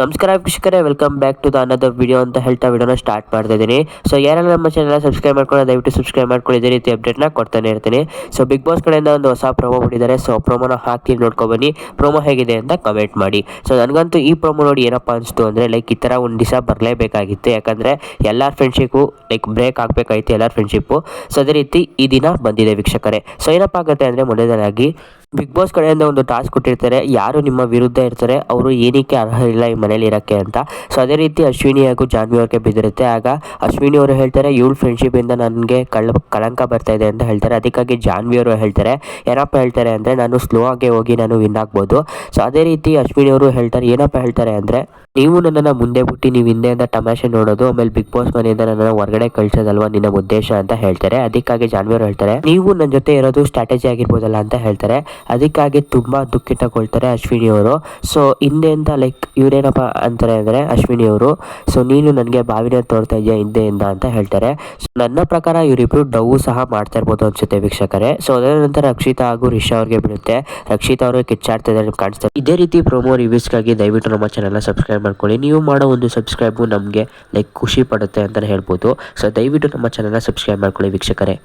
ನಮಸ್ಕಾರ ವೀಕ್ಷಕರೇ welcome back to the video ಅಂತ ಹೇಳ್ತಾ ವಿಡಿಯೋನ ಸ್ಟಾರ್ಟ್ ಮಾಡ್ತಾ ಇದ್ದೀನಿ. ಸೊ ಯಾರೆಲ್ಲ ನಮ್ಮ ಚಾನಲ್ ಸಬ್ಸ್ಕ್ರೈಬ್ ಮಾಡ್ಕೊಂಡು ದಯವಿಟ್ಟು ಸಬ್ಸ್ಕ್ರೈಬ್ ಮಾಡ್ಕೊಳ್ಳಿ. ಇದೇ ರೀತಿ ಅಪ್ಡೇಟ್ನ ಕೊಡ್ತಾನೆ ಇರ್ತೀನಿ. ಸೊ ಬಿಗ್ ಬಾಸ್ ಕಡೆಯಿಂದ ಒಂದು ಹೊಸ ಪ್ರೊಮೋ ಬಿಟ್ಟಿದ್ದಾರೆ ಸೊ ಪ್ರೊಮೋನ ಹಾಕಿ ನೋಡ್ಕೊಬನ್ನಿ ಪ್ರೊಮೋ ಹೇಗಿದೆ ಅಂತ ಕಮೆಂಟ್ ಮಾಡಿ. ಸೊ ನನಗಂತೂ ಈ ಪ್ರೊಮೋ ನೋಡಿ ಏನಪ್ಪ ಅನಿಸ್ತು ಅಂದರೆ ಲೈಕ್ ಈ ಥರ ಒಂದು ದಿವಸ ಬರಲೇಬೇಕಾಗಿತ್ತು. ಯಾಕಂದರೆ, ಎಲ್ಲ ಫ್ರೆಂಡ್ಶಿಪ್ಪು ಲೈಕ್ ಬ್ರೇಕ್ ಆಗಬೇಕಾಗಿತ್ತು ಎಲ್ಲ ಫ್ರೆಂಡ್ಶಿಪ್ಪು ಸೊ ಅದೇ ರೀತಿ ಈ ದಿನ ಬಂದಿದೆ ವೀಕ್ಷಕರೇ. ಸೊ ಏನಪ್ಪ ಆಗುತ್ತೆ ಅಂದರೆ, ಮೊದಲನೇದಾಗಿ ಬಿಗ್ ಬಾಸ್ ಕಡೆಯಿಂದ ಒಂದು ಟಾಸ್ಕ್ ಕೊಟ್ಟಿರ್ತಾರೆ. ಯಾರು ನಿಮ್ಮ ವಿರುದ್ಧ ಇರ್ತಾರೆ, ಅವರು ಏನಕ್ಕೆ ಅರ್ಹ ಇಲ್ಲ ಈ ಮನೇಲಿ ಇರೋಕ್ಕೆ ಅಂತ. ಸೊ ಅದೇ ರೀತಿ ಅಶ್ವಿನಿ ಹಾಗೂ ಜಾನ್ವಿ ಅವ್ರಿಗೆ ಬಿದ್ದಿರುತ್ತೆ. ಆಗ ಅಶ್ವಿನಿ ಅವರು ಹೇಳ್ತಾರೆ, ಇವಳು ಫ್ರೆಂಡ್ಶಿಪ್ಪಿಂದ ನನಗೆ ಕಳ್ಳ ಕಳಂಕ ಬರ್ತಾ ಇದೆ ಅಂತ ಹೇಳ್ತಾರೆ. ಅದಕ್ಕಾಗಿ ಜಾನ್ವಿ ಅವರು ಹೇಳ್ತಾರೆ, ಏನಪ್ಪ ಹೇಳ್ತಾರೆ ಅಂದರೆ, ನಾನು ಸ್ಲೋ ಆಗಿ ಹೋಗಿ ನಾನು ವಿನ್ ಆಗ್ಬೋದು. ಸೊ ಅದೇ ರೀತಿ ಅಶ್ವಿನಿ ಅವರು ಹೇಳ್ತಾರೆ, ಏನಪ್ಪ ಹೇಳ್ತಾರೆ ಅಂದರೆ ನೀವು ನನ್ನನ್ನು ಮುಂದೆ ಬಿಟ್ಟು ನೀವು ಹಿಂದೆಯಿಂದ ತಮಾಷೆ ನೋಡೋದು, ಆಮೇಲೆ ಬಿಗ್ ಬಾಸ್ ಮನೆಯಿಂದ ನನ್ನನ್ನು ಹೊರಗಡೆ ಕಳ್ಸೋದಲ್ವಾ ನಿನ್ನ ಉದ್ದೇಶ ಅಂತ ಹೇಳ್ತಾರೆ. ಅದಕ್ಕಾಗಿ ಜಾನ್ವಿಯವ್ರು ಹೇಳ್ತಾರೆ, ನೀವು ನನ್ನ ಜೊತೆ ಇರೋದು ಸ್ಟ್ರಾಟಜಿ ಆಗಿರ್ಬೋದಲ್ಲ ಅಂತ ಹೇಳ್ತಾರೆ. ಅದಕ್ಕಾಗಿ ತುಂಬ ದುಃಖ ತಗೊಳ್ತಾರೆ ಅಶ್ವಿನಿ ಅವರು ಸೊ ಹಿಂದೆಯಿಂದ ಲೈಕ್ ಇವರೇನಪ್ಪ ಅಂತಾರೆ ಅಂದರೆ ಅಶ್ವಿನಿ ಅವರು. ಸೊ ನೀನು ನನಗೆ ಬಾವಿನ ತೋರ್ತಾ ಇದೆಯಾ ಹಿಂದೆಯಿಂದ ಅಂತ ಹೇಳ್ತಾರೆ. ಸೊ ನನ್ನ ಪ್ರಕಾರ ಇವರಿಬ್ಬರು ಡವ್ ಸಹ ಮಾಡ್ತಾ ಇರ್ಬೋದು ಅನ್ಸುತ್ತೆ ವೀಕ್ಷಕರೇ. ಸೊ ಅದರ ನಂತರ ರಕ್ಷಿತಾ ಹಾಗೂ ರಿಷಾ ಅವ್ರಿಗೆ ಬೀಳುತ್ತೆ. ರಕ್ಷಿತಾ ಅವರು ಕಿಚ್ಚಾಡ್ತಾ ಇದ್ದಾರೆ ಕಾಣಿಸ್ತಾರೆ ಇದೇ. ರೀತಿ ಪ್ರೊಮೋ ರಿವ್ಯೂಸ್ಗಾಗಿ ದಯವಿಟ್ಟು ನಮ್ಮ ಚಾನಲ್ನ ಸಬ್ಸ್ಕ್ರೈಬ್ ಮಾಡ್ಕೊಳ್ಳಿ. ನೀವು ಮಾಡೋ ಒಂದು ಸಬ್ಸ್ಕ್ರೈಬು ನಮಗೆ ಲೈಕ್ ಖುಷಿ ಪಡುತ್ತೆ ಅಂತಲೇ ಹೇಳ್ಬೋದು. ಸೊ ದಯವಿಟ್ಟು ನಮ್ಮ ಚಾನಲ್ನ ಸಬ್ಸ್ಕ್ರೈಬ್ ಮಾಡ್ಕೊಳ್ಳಿ ವೀಕ್ಷಕರೇ.